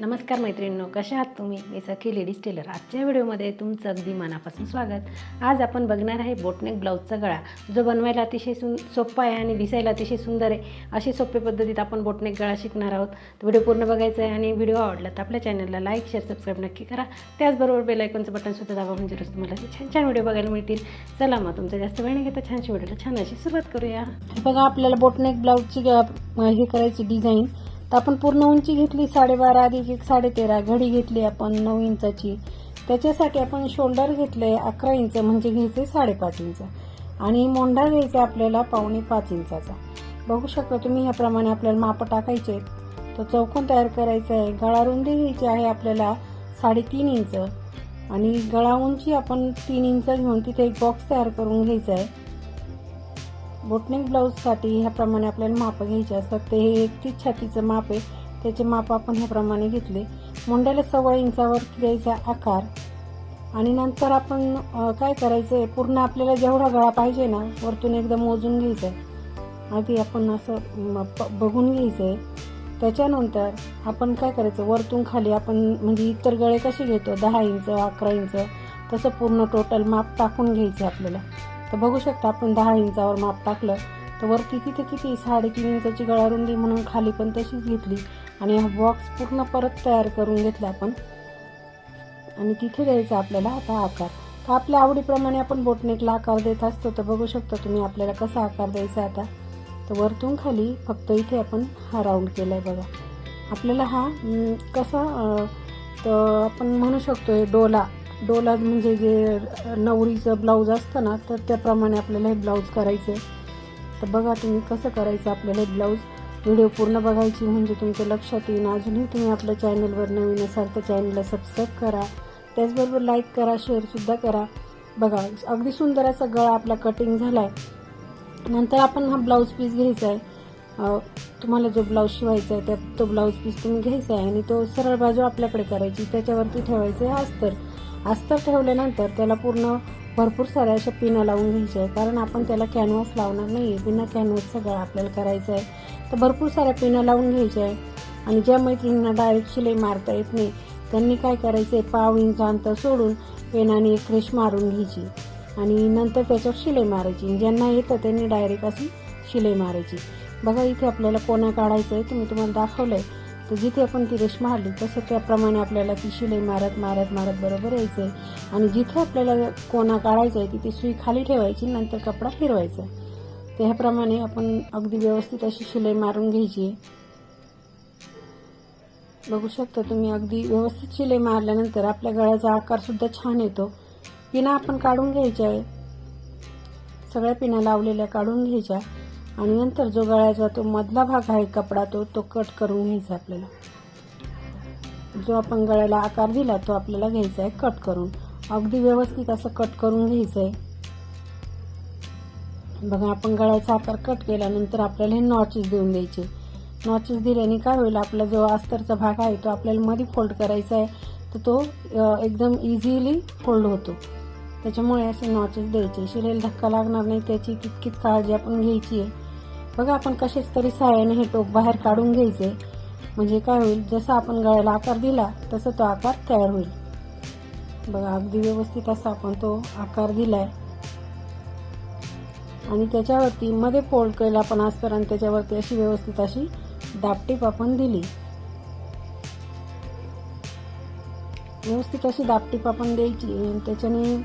नमस्कार मैत्रिणींनो कशा आहात तुम्ही? मी सखी लेडीज टेलर. आजच्या व्हिडिओमध्ये तुमचं अगदी मनापासून स्वागत. आज आपण बघणार आहे बोटनेक ब्लाऊजचा गळा जो बनवायला अतिशय सुं सोपा आहे आणि दिसायला अतिशय सुंदर आहे. अशी सोप्या पद्धतीत आपण बोटनेक गळा शिकणार आहोत. व्हिडिओ पूर्ण बघायचा आहे आणि व्हिडिओ आवडला तर आपल्या चॅनलला लाईक शेअर सबस्क्राईब नक्की करा. त्याचबरोबर बेलायकॉनचं बटनसुद्धा दाबा म्हणजे रोज तुम्हाला छान छान व्हिडिओ बघायला मिळतील. चला मग तुमचा जास्त वेळ नाही घेता छानशी व्हिडिओला छान अशी सुरुवात करूया. बघा आपल्याला बोटनेक ब्लाऊजची हे करायची डिझाईन तर आपण पूर्ण उंची घेतली साडेबारा अधिक एक साडेतेरा घडी घेतली आपण नऊ इंचाची. त्याच्यासाठी आपण शोल्डर घेतले अकरा इंच म्हणजे घ्यायचे साडेपाच इंच. आणि मोंढा घ्यायचा आपल्याला पावणे पाच इंचाचा. बघू शकता तुम्ही ह्याप्रमाणे आपल्याला माप टाकायचे आहेत. तो चौकोन तयार करायचा आहे. गळा रुंदी घ्यायची आहे आपल्याला साडेतीन इंच. आणि गळा उंची आपण तीन इंच घेऊन तिथे एक बॉक्स तयार करून घ्यायचा आहे. बोटनेक ब्लाऊजसाठी ह्याप्रमाणे आपल्याला माप घ्यायचे असतात. ते हे एकतीस छातीचं माप आहे. त्याचे माप आपण ह्याप्रमाणे घेतले. मुंड्याला सव्वा इंचावर द्यायचा आकार. आणि नंतर आपण काय करायचं आहे पूर्ण आपल्याला जेवढा गळा पाहिजे ना वरतून एकदा मोजून घ्यायचं आहे आधी आपण असं प- बघून घ्यायचं आहे त्याच्यानंतर आपण काय करायचं? वरतून खाली आपण म्हणजे इतर गळे कसे घेतो? दहा इंच अकरा इंच तसं पूर्ण टोटल माप टाकून घ्यायचं आहे आपल्याला. तर बघू शकता आपण दहा इंचावर माप टाकलं तर वरती तिथे किती साडेतीन इंचाची गळा रुंदी म्हणून खाली पण तशीच घेतली आणि हा बॉक्स पूर्ण परत तयार करून घेतला आपण. आणि तिथे द्यायचा आपल्याला आता आकार. तर आपल्या आवडीप्रमाणे आपण बोटनेकला आकार देत असतो तर बघू शकता तुम्ही आपल्याला कसा आकार द्यायचा आता. तर वरतून खाली फक्त इथे आपण हा राऊंड केला आहे बघा. आपल्याला हा कसा तर आपण म्हणू शकतो हे डोला. डोला म्हणजे जे नवरीचं ब्लाऊज असतं ना तर त्याप्रमाणे आपल्याला हे ब्लाऊज करायचं आहे. तर बघा तुम्ही कसं करायचं आपल्याला हे ब्लाऊज. व्हिडिओ पूर्ण बघायची म्हणजे तुमच्या लक्षात येईन. अजूनही तुम्ही आपल्या चॅनलवर नवीन असाल तर चॅनलला सबस्क्राईब करा. त्याचबरोबर लाईक करा शेअरसुद्धा करा. बघा अगदी सुंदर असा गळा आपला कटिंग झाला आहे नंतर आपण हा ब्लाऊज पीस घ्यायचा आहे. तुम्हाला जो ब्लाऊज शिवायचा आहे त्या तो ब्लाऊज पीस तुम्ही घ्यायचा आहे आणि तो सरळ बाजू आपल्याकडे करायची. त्याच्यावरती ठेवायचं आहे अस्तर अस्तर ठेवल्यानंतर त्याला पूर्ण भरपूर साऱ्या अशा पिनं लावून घ्यायच्या आहे. कारण आपण त्याला कॅनव्हास लावणार नाही आहे बिना कॅनव्हास सगळं आपल्याला करायचं आहे. तर भरपूर साऱ्या पिनं लावून घ्यायच्या आहे. आणि ज्या मैत्रिणींना डायरेक्ट शिलाई मारता येत नाही त्यांनी काय करायचं आहे पाव इंच अंतर सोडून पेनाने एक रेश मारून घ्यायची. आणि नंतर त्याच्यावर शिलाई मारायची. ज्यांना येतं त्यांनी डायरेक्ट अशी शिलाई मारायची. बघा इथे आपल्याला कोणा काढायचं आहे तुम्ही तुम्हाला दाखवलं आहे तर जिथे आपण ती रेश मारली तसं त्याप्रमाणे आपल्याला ती शिलाई मारत मारत मारत बरोबर यायचं आहे आणि जिथे आपल्याला कोणा काढायचं आहे तिथे सुई खाली ठेवायची नंतर कपडा फिरवायचा त्याप्रमाणे आपण अगदी व्यवस्थित अशी शिलाई मारून घ्यायची. आहे बघू शकता तुम्ही अगदी व्यवस्थित शिलाई मारल्यानंतर आपल्या गळ्याचा आकार सुद्धा छान येतो. पिना आपण काढून घ्यायच्या आहे. सगळ्या पिना लावलेल्या काढून घ्यायच्या. आणि नंतर जो गळ्याचा तो मधला भाग आहे कपडा तो तो कट करून घ्यायचा आपल्याला. जो आपण गळ्याला आकार दिला तो आपल्याला घ्यायचा आहे कट करून. अगदी व्यवस्थित असं कट करून घ्यायचं आहे. बघा आपण गळ्याचा आकार कट केल्यानंतर आपल्याला हे नॉचेस देऊन द्यायचे. नॉचेस दिल्याने काय होईल आपला जो अस्तरचा भाग आहे तो आपल्याला मध्ये फोल्ड करायचा आहे तर तो एकदम इझिली फोल्ड होतो. त्याच्यामुळे असे नॉचेस द्यायचे. शिरेल धक्का लागणार नाही त्याची तितकीच काळजी आपण घ्यायची आहे. बघा आपण कसेच तरी सहाय्याने हे टोक बाहेर काढून घ्यायचे. म्हणजे काय होईल जसं आपण गळ्याला आकार दिला तसं तो आकार तयार होईल. बघा अगदी व्यवस्थित असा आपण तो आकार दिलाय. आणि त्याच्यावरती मध्ये फोल्ड केला आपण असतर आणि त्याच्यावरती अशी व्यवस्थित अशी दापटीप आपण दिली. व्यवस्थित अशी दापटीप आपण द्यायची. आणि त्याच्याने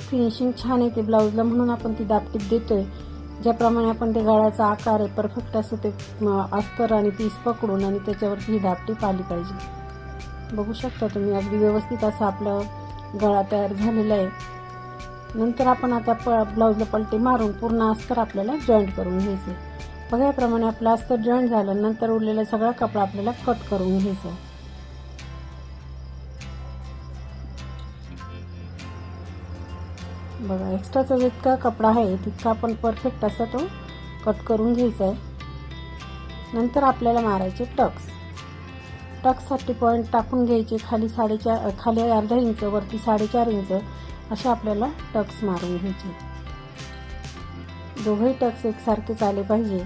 फिनिशिंग छान येते ब्लाऊजला म्हणून आपण ती दापटीप देतोय. ज्याप्रमाणे आपण ते गळ्याचा आकार आहे परफेक्ट असं ते अस्तर आणि पीस पकडून आणि त्याच्यावरती ही धापटीप आली पाहिजे. बघू शकता तुम्ही अगदी व्यवस्थित असा आपलं गळा तयार झालेला आहे. नंतर आपण आता प ब्लाऊजला पलटी मारून पूर्ण अस्तर आपल्याला जॉईंट करून घ्यायचे बघा याप्रमाणे आपलं अस्तर जॉईंट झालं नंतर उरलेला सगळा कपडा आपल्याला कट करून घ्यायचा बघा एक्स्ट्राचा जितका कपडा आहे तितका आपण परफेक्ट असा तो कट करून घ्यायचा आहे. नंतर आपल्याला मारायचे टक्स. टक्ससाठी पॉईंट टाकून घ्यायचे खाली साडेचार खाली अर्धा इंच वरती साडेचार इंच असे आपल्याला टक्स मारून घ्यायचे. दोघंही टक्स एकसारखेच आले पाहिजे.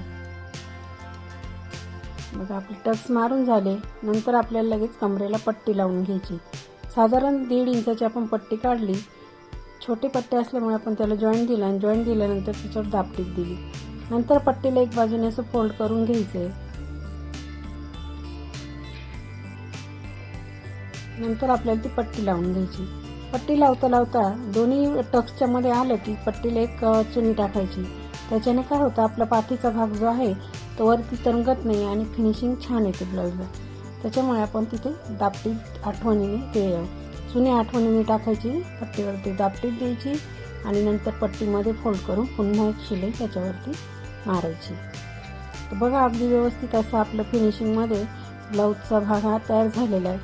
बघा आपले टक्स मारून झाले नंतर आपल्याला लगेच कमरेला पट्टी लावून घ्यायची. साधारण दीड इंचाची आपण पट्टी काढली छोटे पट्टे असल्यामुळे आपण त्याला जॉईंट दिला आणि जॉईंट दिल्यानंतर त्याच्यावर दापटीत दिली. नंतर पट्टीला एक बाजूने असं फोल्ड करून घ्यायचं. आहे नंतर आपल्याला ती पट्टी लावून घ्यायची. पट्टी लावता लावता दोन्ही टक्सच्या मध्ये आलं की पट्टीला एक चुनी टाकायची. त्याच्याने काय होतं आपला पाठीचा भाग जो आहे तो वरती तरंगत नाही आणि फिनिशिंग छान येते ब्लाऊजला त्याच्यामुळे आपण तिथे दापटी आठवणीने ते जुन्या आठवणी आठवणीने टाकायची पट्टीवरती दापटीत द्यायची आणि नंतर पट्टीमध्ये फोल्ड करून पुन्हा एक शिलाई त्याच्यावरती मारायची. तर बघा अगदी व्यवस्थित असं आपलं फिनिशिंगमध्ये ब्लाऊजचा भाग हा तयार झालेला आहे.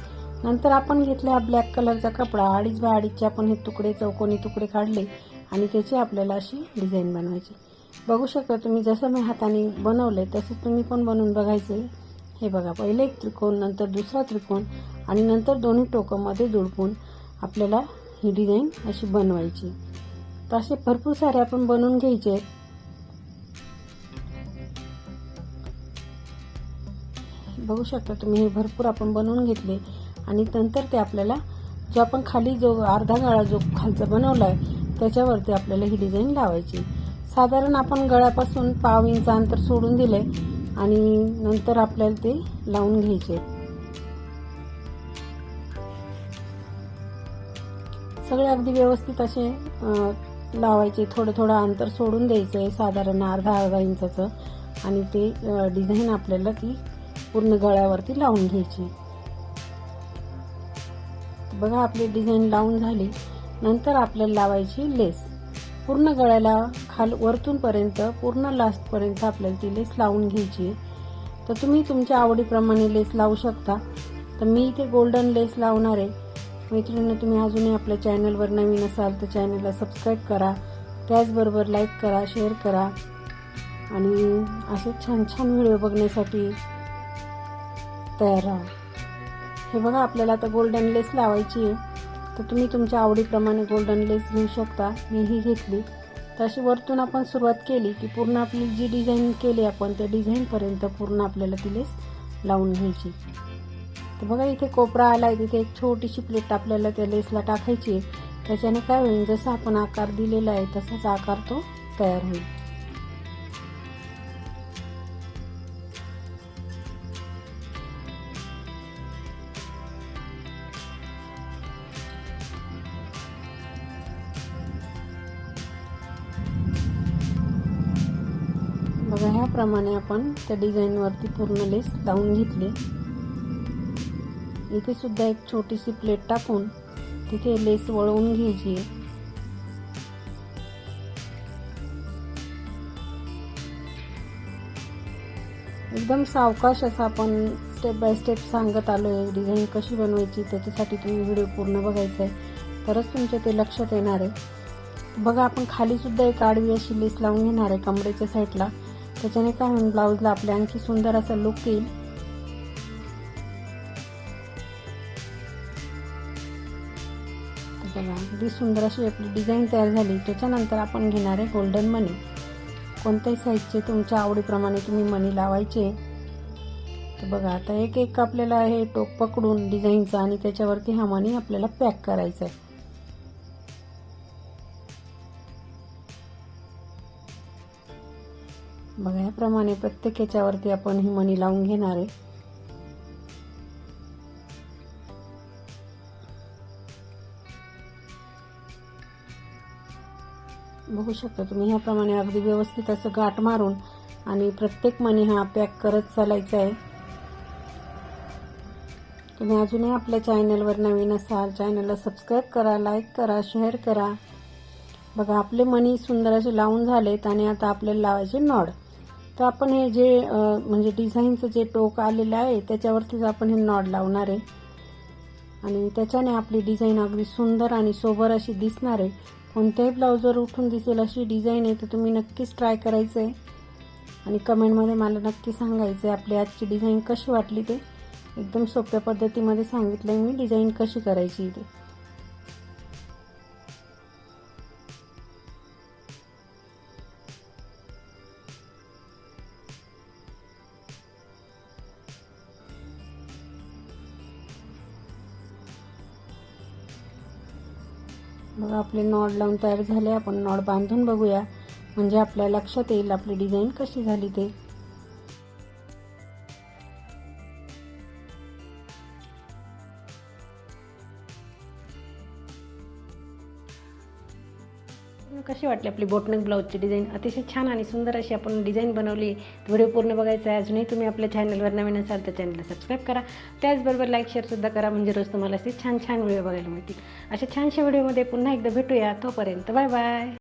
नंतर आपण घेतला हा ब्लॅक कलरचा कपडा अडीच बाय अडीचचे आपण हे तुकडे चौकोनी तुकडे काढले आणि त्याची आपल्याला अशी डिझाईन बनवायची. बघू शकता तुम्ही जसं मी हाताने बनवले तसंच तुम्ही पण बनवून बघायचे हे बघा पहिले एक त्रिकोण नंतर दुसरा त्रिकोण आणि नंतर दोन्ही टोकामध्ये जुळपून आपल्याला ही डिझाईन अशी बनवायची. तर असे भरपूर सारे आपण बनवून घ्यायचे बघू शकता तुम्ही हे भरपूर आपण बनवून घेतले. आणि नंतर ते आपल्याला जो आपण खाली जो अर्धा गळा जो खालचा बनवला आहे त्याच्यावरती आपल्याला ही डिझाईन लावायची. साधारण आपण गळ्यापासून पाव इंच अंतर सोडून दिले आणि नंतर आपल्याला ते लावून घ्यायचे. सगळे अगदी व्यवस्थित असे लावायचे. थोडं थोडं अंतर सोडून द्यायचं आहे साधारण अर्धा अर्धा इंचाचं. आणि ते डिझाईन आपल्याला ती पूर्ण गळ्यावरती लावून घ्यायची. बघा आपली डिझाईन लावून झाली. नंतर आपल्याला लावायची लेस पूर्ण गळ्याला खाल वरतूनपर्यंत पूर्ण लास्टपर्यंत आपल्याला ती लेस लावून घ्यायची आहे. तर तुम्ही तुमच्या आवडीप्रमाणे लेस लावू शकता. तर मी इथे गोल्डन लेस लावणार आहे. मैत्रिणींनो तुम्ही अजूनही आपल्या चॅनलवर नवीन असाल तर चॅनलला सबस्क्राईब करा. त्याचबरोबर लाईक करा शेअर करा. आणि असे छान छान व्हिडिओ बघण्यासाठी तयार राहा. हे बघा आपल्याला आता गोल्डन लेस लावायची आहे. तर तुम्ही तुमच्या आवडीप्रमाणे गोल्डन लेस घेऊ शकता. मी ही घेतली. तर अशी वरतून आपण सुरुवात केली की पूर्ण आपली जी डिझाईन केली आपण त्या डिझाईनपर्यंत पूर्ण आपल्याला ती लेस लावून घ्यायची. तर बघा इथे कोपरा आला आहे तिथे एक छोटीशी प्लेट आपल्याला त्या लेसला टाकायची आहे. त्याच्याने काय होईल जसा आपण आकार दिलेला आहे तसाच आकार तो तयार होईल. बघा ह्याप्रमाणे आपण त्या डिझाईनवरती पूर्ण लेस लावून घेतली. इथे सुद्धा एक छोटीशी प्लेट टाकून तिथे लेस वळवून घ्यायची. एकदम सावकाश असं आपण स्टेप बाय स्टेप सांगत आलो आहे डिझाईन कशी बनवायची त्याच्यासाठी तुम्ही व्हिडिओ पूर्ण बघायचा आहे तरच तुमच्या ते लक्षात येणार आहे. बघा आपण खाली सुद्धा एक आडवी अशी लेस लावून घेणार आहे कमरेच्या साईडला त्याच्याने काय होईल ब्लाऊजला आपल्या आणखी सुंदर असा लुक येईल. अगदी सुंदर अशी आपली डिझाईन तयार झाली. त्याच्यानंतर आपण घेणार आहे गोल्डन मनी कोणत्याही साईजचे तुमच्या आवडीप्रमाणे तुम्ही मनी लावायचे. तर बघा आता एक एक आपल्याला हे टोक पकडून डिझाईनचा आणि त्याच्यावरती हा मनी आपल्याला पॅक करायचा आहे. बघा याप्रमाणे प्रत्येक याच्यावरती आपण ही मनी लावून घेणार आहे. बघू शकता तुम्ही ह्याप्रमाणे अगदी व्यवस्थित असं गाठ मारून आणि प्रत्येक मणी हा पॅक करत चालायचा आहे. तुम्ही अजूनही आपल्या चॅनलवर नवीन असाल चॅनलला सबस्क्राईब करा लाईक करा शेअर करा. बघा आपले मनी सुंदर असे लावून झालेत आणि आता आपल्याला लावायचे नॉड तर आपण हे जे म्हणजे डिझाईनचं जे टोक आलेलं आहे त्याच्यावरतीच आपण हे नॉड लावणार आहे. आणि त्याच्याने आपली डिझाईन अगदी सुंदर आणि सोबर अशी दिसणार आहे. कोणत्याही ब्लाऊजवर उठून दिसेल अशी डिझाईन आहे तर तुम्ही नक्कीच ट्राय करायचं आहे आणि कमेंटमध्ये मला नक्की सांगायचं आहे आपली आजची डिझाईन कशी वाटली ते. एकदम सोप्या पद्धतीमध्ये सांगितलं आहे मी डिझाईन कशी करायची ते. मग आपले नॉड लावून तयार झाले. आपण नॉड बांधून बघूया. म्हणजे आपल्या लक्षात येईल आपली डिझाईन कशी झाली ते. कशी वाटली आपली बोटनेक ब्लाऊजची डिझाईन अतिशय छान आणि सुंदर अशी आपण डिझाईन बनवली. व्हिडिओ पूर्ण बघायचा आहे. अजूनही तुम्ही आपल्या चॅनलवर नवीन असाल तर चॅनलला सबस्क्राईब करा. त्याचबरोबर लाईक शेअरसुद्धा करा. म्हणजे रोज तुम्हाला असे छान छान व्हिडिओ बघायला मिळतील. अशा छानशा व्हिडिओमध्ये पुन्हा एकदा भेटूया. तोपर्यंत बाय बाय